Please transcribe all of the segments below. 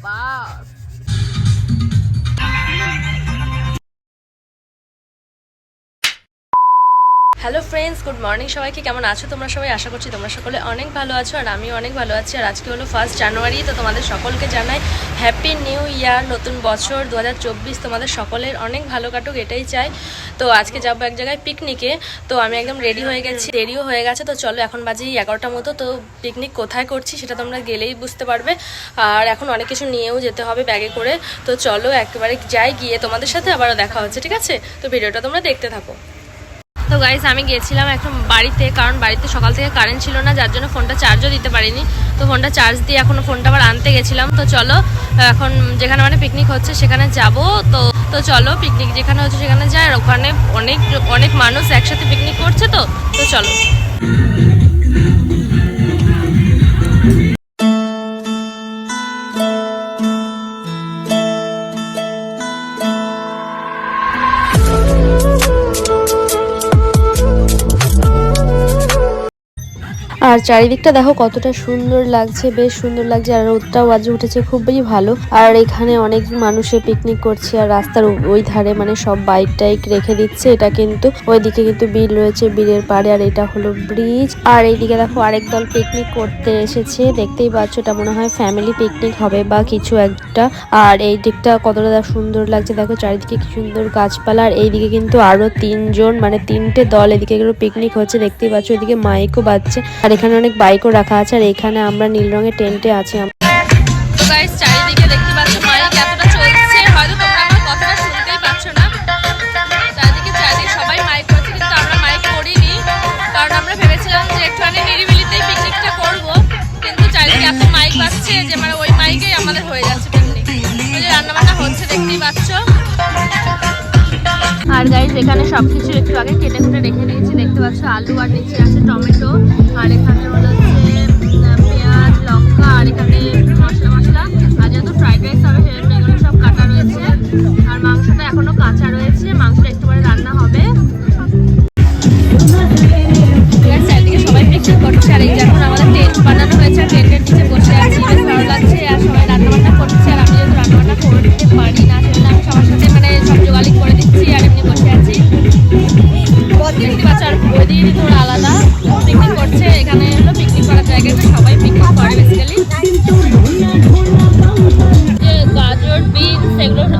宝 hello friends good morning সবাইকে। কেমন আছো তোমরা সবাই? আশা করছি তোমরা সকলে অনেক ভালো আছো আর আমিও অনেক ভালো আছি। আর আজকে হলো ফার্স্ট জানুয়ারি তো তোমাদের সকলকে জানাই হ্যাপি নিউ ইয়ার নতুন বছর দু হাজার চব্বিশ। তোমাদের সকলের অনেক ভালো কাটুক, এটাই চাই। তো আজকে যাব এক জায়গায় পিকনিকে তো আমি একদম রেডি হয়ে গেছি, দেরিও হয়ে গেছে। তো চলো, এখন বাজে এগারোটা মতো। তো পিকনিক কোথায় করছি সেটা তোমরা গেলেই বুঝতে পারবে। আর এখন অনেক কিছু নিয়েও যেতে হবে ব্যাগে করে। তো চলো, একেবারে যাই গিয়ে তোমাদের সাথে আবারও দেখা হচ্ছে, ঠিক আছে? তো ভিডিওটা তোমরা দেখতে থাকো। তো গাইজ আমি গিয়েছিলাম এখন বাড়িতে, কারণ বাড়িতে সকাল থেকে কারেন্ট ছিল না, যার জন্য ফোনটা চার্জও দিতে পারিনি। তো ফোনটা চার্জ দিয়ে এখনও ফোনটা আবার আনতে গেছিলাম। তো চলো, এখন যেখানে মানে পিকনিক হচ্ছে সেখানে যাব। তো তো চলো পিকনিক যেখানে হচ্ছে সেখানে যাই, আর ওখানে অনেক অনেক মানুষ একসাথে পিকনিক করছে তো তো চলো। আর চারিদিকটা দেখো কতটা সুন্দর লাগছে, বেশ সুন্দর লাগছে, আর রোদটাও আজ উঠেছে খুবই ভালো। আর এখানে অনেক মানুষে পিকনিক করছে, আর রাস্তার ওই ধারে মানে সব বাইক টাইক রেখে দিচ্ছে। এটা কিন্তু ওইদিকে কিন্তু বিল রয়েছে বিলের পাড়ে, আর এটা হলো ব্রিজ আর এইদিকে দেখো আরেক দল পিকনিক করতে এসেছে। দেখতেই পাচ্ছ এটা মনে হয় ফ্যামিলি পিকনিক হবে বা কিছু একটা। আর এই দিকটা কতটা সুন্দর লাগছে, দেখো চারিদিকে কি সুন্দর গাছপালা। আর এইদিকে কিন্তু আরও তিনজন মানে তিনটে দল এদিকে পিকনিক হচ্ছে। দেখতেই পাচ্ছ এদিকে মাইকও বাজছে। আর এখানে অনেক বাইকও রাখা আছে আর এখানে আমরা নীল রঙের টেন্টে আছি। চারিদিকে দেখতে পাচ্ছ মাইক এতটা চলছে, হয়তো তোমরা আমার কথাটা শুনতেই পাচ্ছ না। চারিদিকে চারিদিকে সবাই মাইক করছে, কিন্তু আমরা মাইক করিনি, কারণ আমরা ভেবেছিলাম যে একটুখানি নিরিবিলিতেই আর গাইজ এখানে সব কিছু একটু আগে কেটে কুটে রেখে দিয়েছি। দেখতে পাচ্ছ, আলু আর নিচে আছে টমেটো, আর এখানে হলো হচ্ছে পেঁয়াজ, লঙ্কা, আর এখানে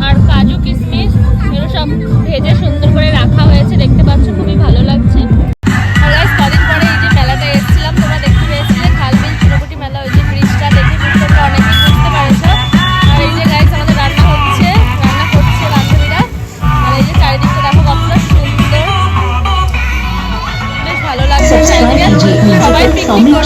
আর কাজু কিশমিশ এগুলো সব ভেজে সুন্দর করে রাখা হয়েছে দেখতে পাচ্ছ খুবই ভালো লাগছে। guys, কদিন পরে এই যে মেলাটা এসেছিলাম তোমরা দেখতে পেয়েছিলে মেলা দেখে রান্না রান্না করছে আর এই যে চারিদিকটা সুন্দর। বেশ ভালো লাগছে সবাই পিকনিক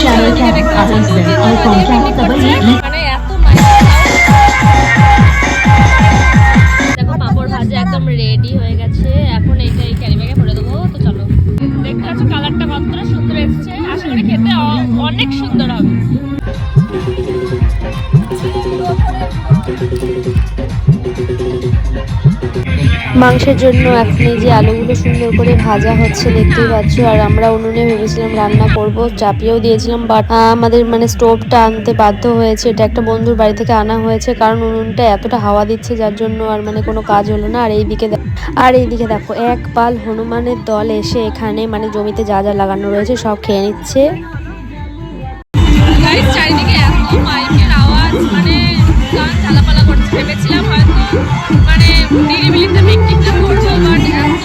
সুন্দর হবে। মাংসের জন্য এখন এই যে আলুগুলো সুন্দর করে ভাজা হচ্ছে, দেখতেই পাচ্ছ। আর আমরা উনুনে ভেবেছিলাম রান্না করব, চাপিয়েও দিয়েছিলাম বাট আমাদের মানে স্টোভটা আনতে বাধ্য হয়েছে। এটা একটা বন্ধুর বাড়ি থেকে আনা হয়েছে, কারণ উনুনটা এতটা হাওয়া দিচ্ছে, যার জন্য আর মানে কোনো কাজ হলো না। আর এইদিকে আর এইদিকে দেখো, এক পাল হনুমানের দল এসে এখানে মানে জমিতে যা যা লাগানো রয়েছে সব খেয়ে নিচ্ছে। চারিদিকে এত মাইকের আওয়াজ মানে গান ঝালাপালা করছে, ভেবেছিলাম হয়তো মানে নিরিবিলিতে পিকনিকটা করব বাট এত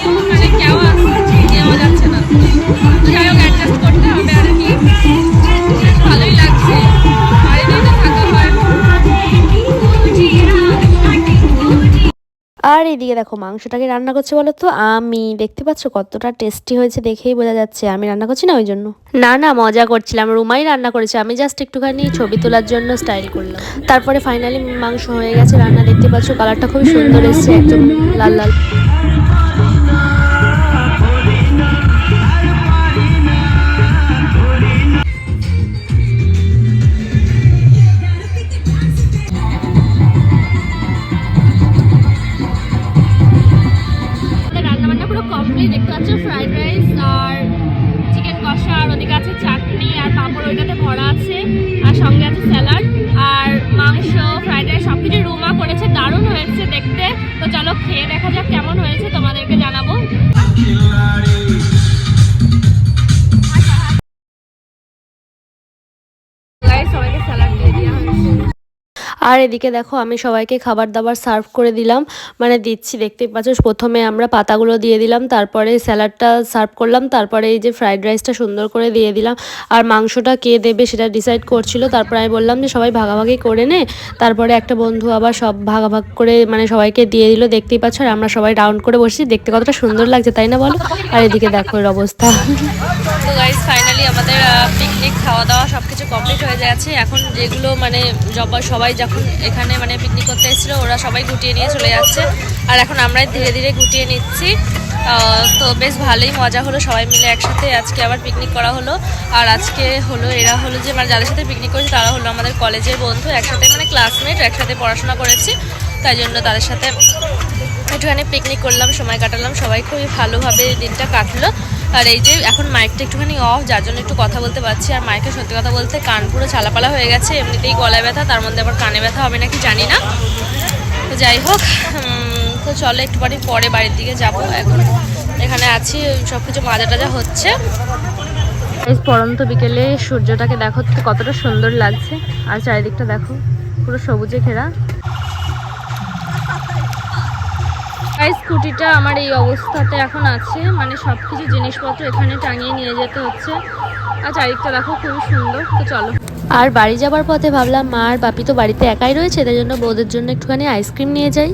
আর এদিকে দেখো মাংসটাকে রান্না করছে বলো তো আমি, দেখতে পাচ্ছ কতটা টেস্টি হয়েছে দেখেই বোঝা যাচ্ছে। আমি রান্না করছি না ওই জন্য? না না, মজা করছিলাম। রুমাই রান্না করেছে। আমি জাস্ট একটুখানি ছবি তোলার জন্য স্টাইল করলাম। তারপরে ফাইনালি মাংস হয়ে গেছে রান্না। দেখতে পাচ্ছ কালারটা খুব সুন্দর এসছে, একদম লাল লাল। তো চলো খেয়ে দেখা যাক কেমন আর এদিকে দেখো, আমি সবাইকে খাবার দাবার সার্ভ করে দিলাম। মানে দিচ্ছি, দেখতেই পাচ্ছ, প্রথমে আমরা পাতাগুলো দিয়ে দিলাম, তারপরে স্যালাডটা সার্ভ করলাম, তারপরে এই যে ফ্রাইড রাইসটা সুন্দর করে দিয়ে দিলাম। আর মাংসটা কে দেবে সেটা ডিসাইড করছিল, তারপরে আমি বললাম যে সবাই ভাগাভাগি করে নে। তারপরে একটা বন্ধু আবার সব ভাগাভাগ করে মানে সবাইকে দিয়ে দিল, দেখতেই পাচ্ছ, আর আমরা সবাই রাউন্ড করে বসছি, দেখতে কতটা সুন্দর লাগছে, তাই না বলো? আর এদিকে দেখো এর অবস্থা। তো গাইজ ফাইনালি আমাদের পিকনিক খাওয়া দাওয়া সব কিছু কমপ্লিট হয়ে যাচ্ছে এখন যেগুলো মানে জবা সবাই যখন এখানে মানে পিকনিক করতে এসেছিল, ওরা সবাই গুটিয়ে নিয়ে চলে যাচ্ছে। আর এখন আমরাই ধীরে ধীরে গুটিয়ে নিচ্ছি। তো বেশ ভালোই মজা হলো সবাই মিলে একসাথে আজকে আবার পিকনিক করা হলো। আর আজকে হলো, এরা হলো যে মানে যাদের সাথে পিকনিক করেছি, তারা হলো আমাদের কলেজের বন্ধু, একসাথে মানে ক্লাসমেট একসাথে পড়াশোনা করেছি। তাই জন্য তাদের সাথে একটুখানি পিকনিক করলাম, সময় কাটালাম। সবাই খুবই ভালোভাবে দিনটা কাটলো। আর এই যে এখন মাইকটা একটুখানি অফ যার জন্য একটু কথা বলতে পারছি। আর মাইকে সত্যি কথা বলতে কান পুরো ছালাপালা হয়ে গেছে, এমনিতেই গলায় ব্যথা, তার মধ্যে আবার কানে ব্যথা হবে নাকি জানি না। তো যাই হোক তো চলো একটুখানি পরে বাড়ির দিকে যাব। এখন এখানে আছি সব কিছু মাজা টাজা হচ্ছে। পরন্ত বিকেলে সূর্যটাকে দেখো, কতটা সুন্দর লাগছে। আর চারিদিকটা দেখো, পুরো সবুজে ঘেরা। এই স্কুটিটা আমার এই অবস্থাতে এখন আছে। মানে সব কিছু জিনিসপত্র এখানে টাঙিয়ে নিয়ে যেতে হচ্ছে। আর চারিদিকটা দেখো খুবই সুন্দর। তো চলো। আর বাড়ি যাবার পথে ভাবলাম মা আর বাপি তো বাড়িতে একাই রয়েছে, তাই জন্য বৌদের জন্য একটুখানি আইসক্রিম নিয়ে যাই।